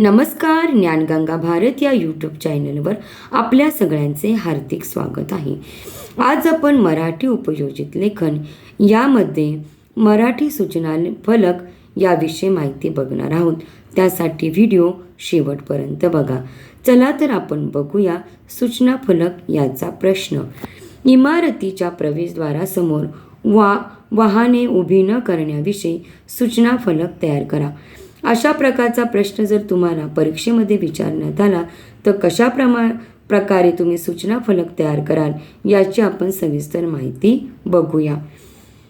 नमस्कार ज्ञानगंगा भारत या यूट्यूब चॅनलवर आपल्या सगळ्यांचे हार्दिक स्वागत आहे. आज आपण मराठी उपयोजित लेखन यामध्ये मराठी सूचना फलक याविषयी माहिती बघणार आहोत. त्यासाठी व्हिडिओ शेवटपर्यंत बघा. चला तर आपण बघूया सूचना फलक याचा प्रश्न. इमारतीच्या प्रवेशद्वारासमोर वा वाहने उभी न करण्याविषयी सूचना फलक तयार करा. अशा प्रकारचा प्रश्न जर तुम्हाला परीक्षेमध्ये विचारण्यात आला तर कशा प्रमा प्रकारे तुम्ही सूचना फलक तयार कराल याची आपण सविस्तर माहिती बघूया.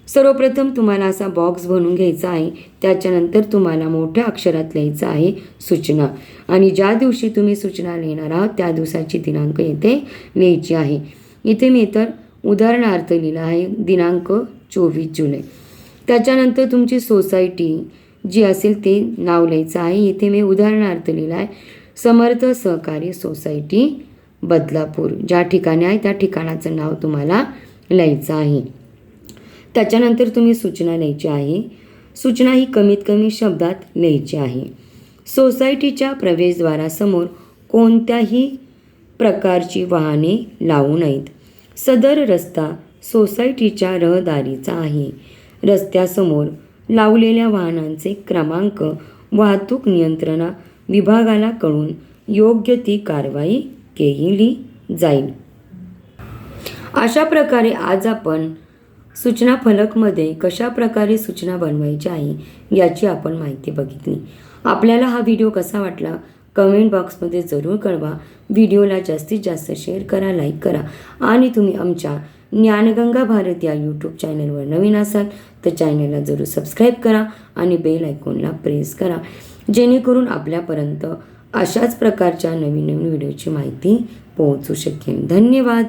सर्वप्रथम तुम्हाला असा बॉक्स बनवून घ्यायचा आहे त्याच्यानंतर तुम्हाला मोठ्या अक्षरात लिहायचं आहे सूचना. आणि ज्या दिवशी तुम्ही सूचना लिहिणार आहात त्या दिवसाची दिनांक येथे लिहायची आहे. इथे मी तर उदाहरणार्थ लिहिलं आहे दिनांक चोवीस जुलै. त्याच्यानंतर तुमची सोसायटी जी असेल ते नाव लिहायचं आहे. इथे मी उदाहरणार्थ लिहिलं आहे समर्थ सहकारी सोसायटी बदलापूर. ज्या ठिकाणी आहे त्या ठिकाणाचं नाव तुम्हाला लिहायचं आहे. त्याच्यानंतर तुम्ही सूचना लिहायची आहे. सूचना ही कमीत कमी शब्दात लिहायची आहे. सोसायटीच्या प्रवेशद्वारासमोर कोणत्याही प्रकारची वाहने लावू नयेत. सदर रस्ता सोसायटीच्या रहदारीचा आहे. रस्त्यासमोर लावलेल्या वाहनांचे क्रमांक वाहतूक नियंत्रणा विभागाला कळून योग्य ती कारवाई केली जाईल. अशा प्रकारे आज आपण सूचना फलकमध्ये कशा प्रकारे सूचना बनवायची आहे याची आपण माहिती बघितली. आपल्याला हा व्हिडिओ कसा वाटला कमेंट बॉक्समध्ये जरूर कळवा. व्हिडिओला जास्तीत जास्त शेअर करा लाईक करा आणि तुम्ही आमच्या ज्ञानगंगा भारत या यूट्यूब चॅनलवर नवीन असाल तर चॅनलला जरूर सबस्क्राईब करा आणि बेल आयकॉनला प्रेस करा. जेणेकरून आपल्यापर्यंत अशाच प्रकारच्या नवीन नवीन व्हिडिओची माहिती पोहोचू शकेल. धन्यवाद.